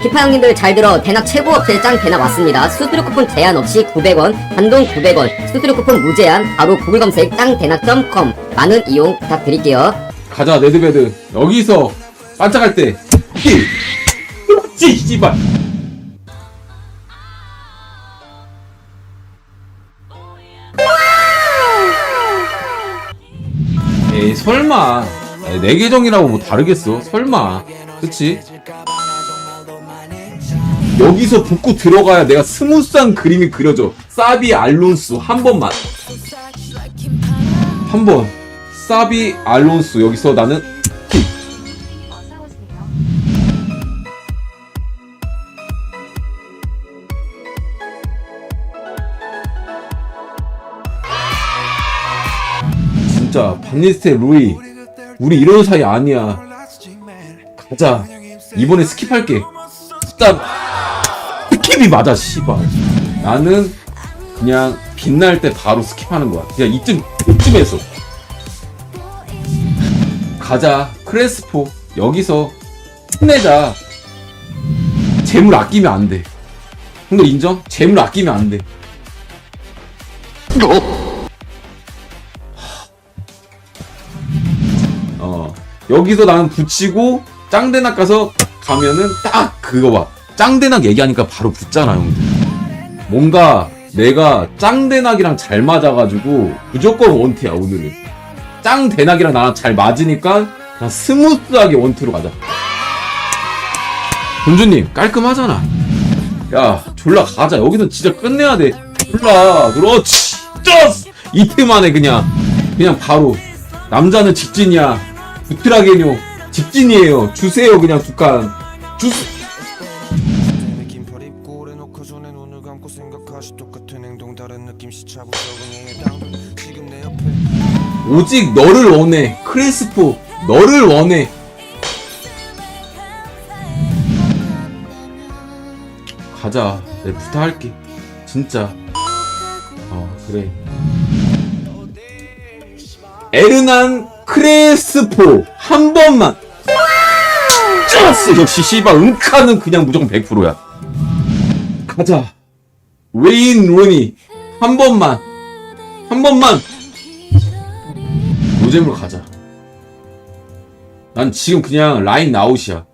피파 형님들 잘 들어. 대낙 최고 업체 짱 대낙 왔습니다. 수수료 쿠폰 제한 없이 900원 단돈 900원. 수수료 쿠폰 무제한. 바로 구글 검색 짱 대낙.com 많은 이용 부탁드릴게요. 가자 레드베드. 여기서 반짝할 때. 힐! 그렇지 씨발. 에이 설마. 내 계정이라고 뭐 다르겠어? 설마. 그치? 여기서 붙고 들어가야 내가 스무스한 그림이 그려져. 사비 알론스 한 번만. 한 번. 사비 알론스 여기서 나는 킥. 진짜 반니스테 루이. 우리 이런 사이 아니야. 가자. 이번에 스킵할게. 일단 스킵이 맞아 씨발. 나는 그냥 빛날 때 바로 스킵하는 거야. 그냥 이쯤 이쯤에서 가자. 크레스포. 여기서 끝내자. 재물 아끼면 안돼. 형들 인정? 재물 아끼면 안돼. 어. 여기서 나는 붙이고 짱대낙 가서 가면은 딱 그거 봐 짱대낙 얘기하니까 바로 붙잖아 형들 뭔가 내가 짱대낙이랑 잘 맞아가지고 무조건 원티야 오늘은. 짱대낙이랑 나랑 잘 맞으니까 그냥 스무스하게 원투로 가자. 본주님 깔끔하잖아. 야 졸라 가자. 여기서 진짜 끝내야 돼. 졸라. 그렇지. 쩌스 이틀 만에 그냥 그냥 바로. 남자는 직진이야. 부트라게뇨 직진이에요. 주세요 그냥 두칸. 주스 오직 너를 원해. 크레스포 너를 원해. 가자. 내 부탁할게. 진짜. 어 그래. 에르난 크레스포 한 번만. 쩌스! 역시 씨발 은카는 그냥 무조건 100%야. 가자. 웨인 루니 한 번만 한 번만 노잼으로 가자. 난 지금 그냥 라인 나웃이야.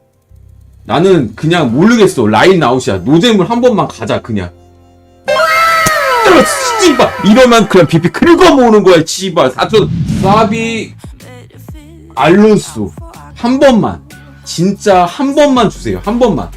나는 그냥 모르겠어. 라인 나웃이야. 노잼을 한 번만 가자, 그냥. 씨발! 이러면 그냥 비피 긁어 모으는 거야, 씨발. 사촌, 사비, 알론소. 한 번만. 진짜 한 번만 주세요. 한 번만.